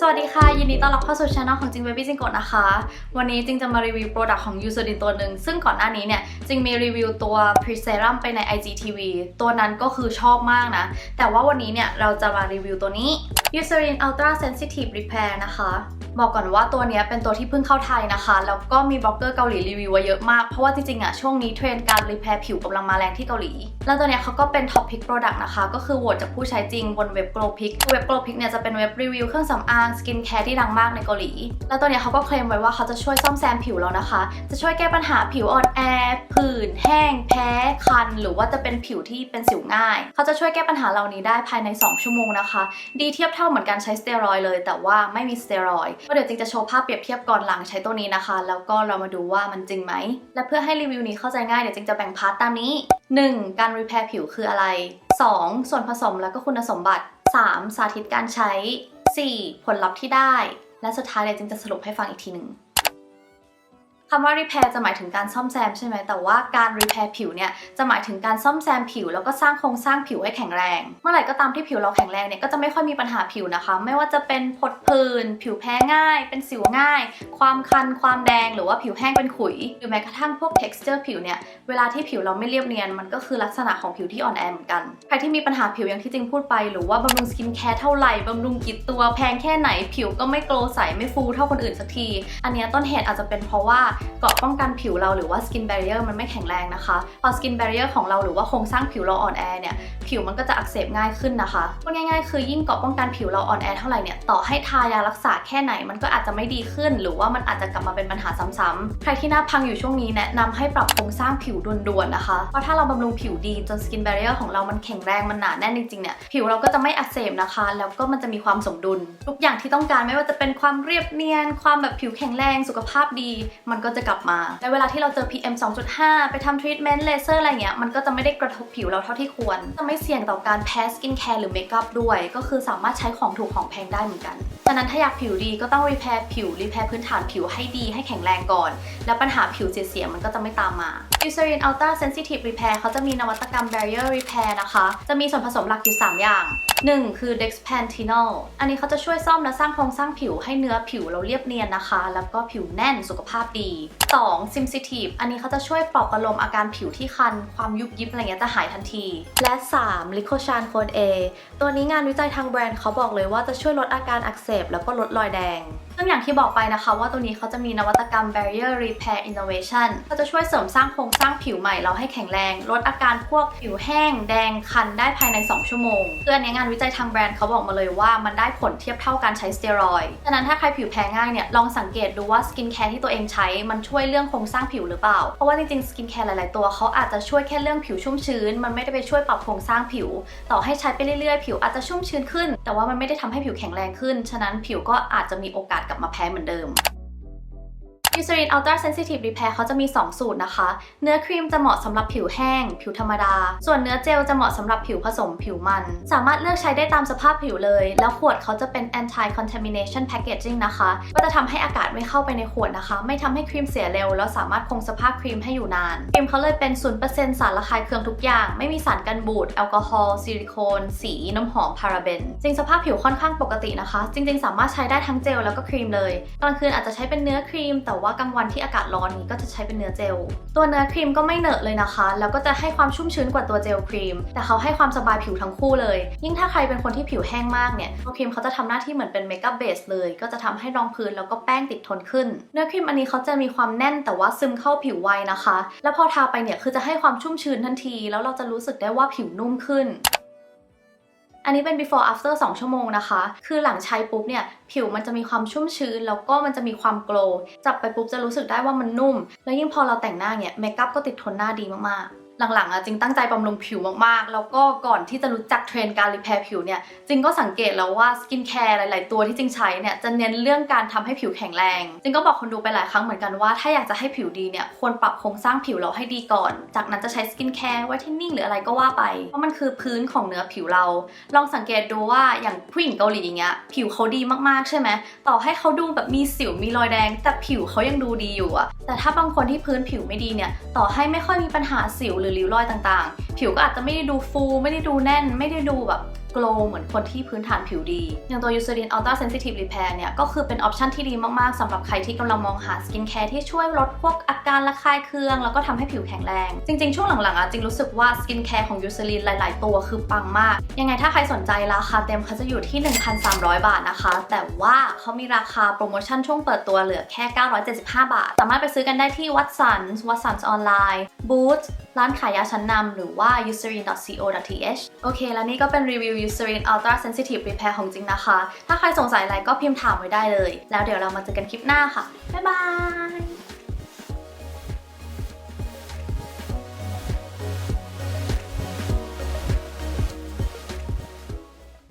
สวัสดีค่ะ ยินดีต้อนรับเข้าสู่ช anel ของจิงเบบี้จิงโกะนะคะ วันนี้จิงจะมารีวิวโปรดักต์ของยูซดินตัวหนึ่ง ซึ่งก่อนหน้านี้เนี่ย จิงมีรีวิวตัวพรีเซรามไปใน IGTV ตัวนั้นก็คือชอบมากนะ แต่ว่าวันนี้เนี่ย เราจะมารีวิวตัวนี้ Eucerin Ultra Sensitive Repair นะคะ บอกก่อนว่าตัวนี้เป็นตัวที่เพิ่งเข้าไทยนะคะ แล้วก็มีบล็อกเกอร์เกาหลีรีวิวไว้เยอะมาก เพราะว่าจริงๆอะช่วงนี้เทรนด์การรีแพร์ผิวกำลังมาแรงที่เกาหลี แล้วตัวนี้เขาก็เป็นท็อปพิกโปรดักต์นะคะ ก็คือโหวตจากผู้ใช้จริงบนเว็บ Glow Pick เว็บ Glow Pick เนี่ยจะเป็นเว็บรีวิวเครื่องสำอางสกินแคร์ที่ดังมากในเกาหลี แล้วตัวนี้เขาก็เคลมไว้ว่าเขาจะช่วยซ่อมแซมผิวเรานะคะ จะช่วยแก้ปัญหาผิวอ่อนแอผื่นแห้ง แพ้คัน หรือว่าจะเป็นผิวที่เป็นสิวง่าย เขาจะช่วยแก้ปัญหาเหล่านี้ได้ภายใน 2 ชั่วโมงนะคะ ดีเทียบเท่าเหมือนการใช้สเตียรอยเลย แต่ว่าไม่มีสเตียรอยก็เดี๋ยวจริงจะโชว์ภาพเปรียบเทียบก่อนหลังใช้ตัวนี้นะคะ แล้วก็เรามาดูว่ามันจริงไหม และเพื่อให้รีวิวนี้เข้าใจง่ายเดี๋ยวจริงจะแบ่งพาร์ตตามนี้ 1. การรีแพร์ผิวคืออะไร 2. ส่วนผสมแล้วก็คุณสมบัติ 3. สาธิตการใช้ 4. ผลลัพธ์ที่ได้ และสุดท้ายเดี๋ยวจริงจะสรุปให้ฟังอีกทีหนึ่ง คำว่า repair จะหมายถึงการซ่อมแซมใช่ไหม แต่ว่าการ repair ผิวเนี่ยจะหมายถึงการซ่อมแซมผิว แล้วก็สร้างโครงสร้างผิวให้แข็งแรง เมื่อไหร่ก็ตามที่ผิวเราแข็งแรงเนี่ยก็จะไม่ค่อยมีปัญหาผิวนะคะ ไม่ว่าจะเป็นผดผื่นผิวแพ้ง่าย เป็นสิวง่าย ความคัน ความแดง หรือว่าผิวแห้งเป็นขุย หรือแม้กระทั่งพวก texture ผิวเนี่ย เวลาที่ผิวเราไม่เรียบเนียน มันก็คือลักษณะของผิวที่อ่อนแอเหมือนกัน ใครที่มีปัญหาผิวอย่างที่จริงพูดไป หรือว่าบำรุงสกินแคร์เท่าไหร่บำรุงกี่ตัว แพงแค่ไหน ผิวก็ไม่โกลใส ไม่ฟูเท่าคนอื่นสักที อันนี้ต้นเหตุอาจจะเป็นเพราะว่าเกราะป้องกันผิวเราหรือว่า skin barrier มันไม่แข็งแรงนะคะ พอ skin barrier ของเราหรือว่าโครงสร้างผิวเราอ่อนแอเนี่ยผิวมันก็จะอักเสบง่ายขึ้นนะคะพูดง่ายๆ คือยิ่งเกราะป้องกันผิวเราอ่อนแอเท่าไหร่เนี่ยต่อให้ทายารักษาแค่ไหนมันก็อาจจะไม่ดีขึ้น หรือว่ามันอาจจะกลับมาเป็นปัญหาซ้ำๆใครที่หน้าพังอยู่ช่วงนี้แนะนำให้ปรับโครงสร้างผิวด่วนๆนะคะ เพราะถ้าเราบำรุงผิวดีจน skin barrier ของเรามันแข็งแรงมันหนาแน่นจริงๆเนี่ยผิวเราก็จะไม่อักเสบนะคะ แล้วก็มันจะมีความสมดุล ทุกอย่างที่ต้องการไม่ว่าจะเป็นความเรียบเนียน ความแบบผิวแข็งแรงสุขภาพดี มันกก็จะกลับมาในเวลาที่เราเจอ PM 2.5 ไปทำทรีทเมนต์เลเซอร์อะไรเงี้ยมันก็จะไม่ได้กระทบผิวเราเท่าที่ควร จะไม่เสี่ยงต่อการแพ้สกินแคร์หรือเมคอัพด้วย ก็คือสามารถใช้ของถูกของแพงได้เหมือนกัน ฉะนั้นถ้าอยากผิวดีก็ต้องรีแพร์ผิวรีแพร์พื้นฐานผิวให้ดีให้แข็งแรงก่อน แล้วปัญหาผิวเสียมันก็จะไม่ตามมา Eucerin Ultra Sensitive Repair เขาจะมีนวัตกรรม Barrier Repair นะคะ จะมีส่วนผสมหลักอยู่ 3 อย่าง 1. คือ Dexpanthenol อันนี้เขาจะช่วยซ่อมและสร้างโครงสร้างผิวให้เนื้อผิวเราเรียบเนียนนะคะ แล้วก็ผิวแน่นสุขภาพดี 2. Sensitive อันนี้เขาจะช่วยปลอบประโลมอาการผิวที่คัน ความยุบยิบอะไรเงี้ยจะหายทันที และ 3. l i c o c h a n Code A ตัวนี้งานวิจัยทางแบรนด์เขาบอกเลยว่าจะช่วยลดอาการอักเสบแล้วก็ลดรอยแดงซึ่งอย่างที่บอกไปนะคะว่าตัวนี้เขาจะมีนวัตกรรม Barrier Repair Innovation ก็จะช่วยเสริมสร้างโครงสร้างผิวใหม่เราให้แข็งแรง ลดอาการพวกผิวแห้ง แดงคันได้ภายใน 2 ชั่วโมงคืออันนี้งานวิจัยทางแบรนด์เขาบอกมาเลยว่ามันได้ผลเทียบเท่าการใช้สเตียรอยด์ฉะนั้นถ้าใครผิวแพ้ง่ายเนี่ยลองสังเกตดูว่าสกินแคร์ที่ตัวเองใช้มันช่วยเรื่องโครงสร้างผิวหรือเปล่า เพราะว่าจริงๆสกินแคร์หลายๆตัวเขาอาจจะช่วยแค่เรื่องผิวชุ่มชื้น มันไม่ได้ไปช่วยปรับโครงสร้างผิว ต่อให้ใช้ไปเรื่อยๆ ผิวอาจจะชุ่มชื้นขึ้น แต่ว่ามันไม่ได้ทำให้ผิวแข็งแรงขึ้น ฉะนั้นผิวก็อาจจะมีโอกาสกลับมาแพ้เหมือนเดิม Eucerin Ultra Sensitive Repair เขาจะมี 2 สูตรนะคะ เนื้อครีมจะเหมาะสำหรับผิวแห้ง ผิวธรรมดา ส่วนเนื้อเจลจะเหมาะสำหรับผิวผสมผิวมัน สามารถเลือกใช้ได้ตามสภาพผิวเลย แล้วขวดเขาจะเป็น anti contamination packaging นะคะ ก็จะทำให้อากาศไม่เข้าไปในขวดนะคะ ไม่ทำให้ครีมเสียเร็ว แล้วสามารถคงสภาพครีมให้อยู่นาน ครีมเขาเลยเป็น 0%สารละลายเคืองทุกอย่าง ไม่มีสารกันบูด แอลกอฮอล์ ซิลิโคน สี น้ำหอม พาราเบน จริงสภาพผิวค่อนข้างปกตินะคะ จริง ๆ สามารถใช้ได้ทั้งเจลแล้วก็ครีมเลย กลางคืนอาจจะใช้เป็นเนื้อครีมแต่ว่ากลางวันที่อากาศร้อนนี้ก็จะใช้เป็นเนื้อเจล ตัวเนื้อครีมก็ไม่เหนอะเลยนะคะ แล้วก็จะให้ความชุ่มชื้นกว่าตัวเจลครีม แต่เขาให้ความสบายผิวทั้งคู่เลย ยิ่งถ้าใครเป็นคนที่ผิวแห้งมากเนี่ยตัวครีมเขาจะทำหน้าที่เหมือนเป็นเมคอัพเบสเลย ก็จะทำให้รองพื้นแล้วก็แป้งติดทนขึ้น เนื้อครีมอันนี้เขาจะมีความแน่นแต่ว่าซึมเข้าผิวไวนะคะ แล้วพอทาไปเนี่ยคือจะให้ความชุ่มชื้นทันที แล้วเราจะรู้สึกได้ว่าผิวนุ่มขึ้น อันนี้เป็น before after 2 ชั่วโมงนะคะ คือหลังใช้ปุ๊บเนี่ย ผิวมันจะมีความชุ่มชื้น แล้วก็มันจะมีความโกลว์จับไปปุ๊บจะรู้สึกได้ว่ามันนุ่ม แล้วยิ่งพอเราแต่งหน้าเนี่ยเมคอัพก็ติดทนหน้าดีมากๆ หลังๆอะจริงตั้งใจบำรุงผิวมากๆ แล้วก็ก่อนที่จะรู้จักเทรนการรีแพร์ผิวเนี่ยจริงก็สังเกตแล้วว่าสกินแคร์หลาย ๆ ตัวที่จริงใช้เนี่ยจะเน้นเรื่องการทำให้ผิวแข็งแรงจริงก็บอกคนดูไปหลายครั้งเหมือนกันว่าถ้าอยากจะให้ผิวดีเนี่ยควรปรับโครงสร้างผิวเราให้ดีก่อน จากนั้นจะใช้สกินแคร์ไวท์เทนนิ่งหรืออะไรก็ว่าไป เพราะมันคือพื้นของเนื้อผิวเรา ลองสังเกตดูว่าอย่างผู้หญิงเกาหลีอย่างเงี้ยผิวเขาดีมากๆใช่ไหมต่อให้เขาดูแบบมีสิวมีรอยแดง แต่ผิวเขายังดูดีอยู่อะแต่ถ้าบางคนที่พื้นผิวไม่ดีเนี่ยต่อให้ไม่ค่อยมีปัญหาสิวหรือริ้วรอยต่างๆ ผิวก็อาจจะไม่ได้ดูฟู ไม่ได้ดูแน่น ไม่ได้ดูแบบ glow เหมือนคนที่พื้นฐานผิวดี อย่างตัว Eucerin Ultra Sensitive Repair เนี่ยก็คือเป็นออปชันที่ดีมาก ๆสำหรับใครที่กำลังมองหาสกินแคร์ที่ช่วยลดพวกอาการระคายเคือง แล้วก็ทำให้ผิวแข็งแรง จริง ๆ ช่วงหลัง ๆ อะจริงรู้สึกว่าสกินแคร์ของ Eucerin หลาย ๆ ตัวคือปังมาก ยังไงถ้าใครสนใจราคาเต็มเขาจะอยู่ที่ 1,300 บาทนะคะ แต่ว่าเขามีราคาโปรโมชั่นช่วงเปิดตัวเหลือแค่ 975 บาท สามารถไปซื้อกันได้ที่ Watsons Watsons ออนไลน์ Boots ร้านขายยาชั้นนำหรือว่า eucerin.co.th โอเค และนี่ก็เป็นรีวิว Eucerin Ultra Sensitive Repair ของจริงนะคะ ถ้าใครสงสัยอะไรก็พิมพ์ถามไว้ได้เลย แล้วเดี๋ยวเรามาเจอกันคลิปหน้าค่ะ บ๊ายบาย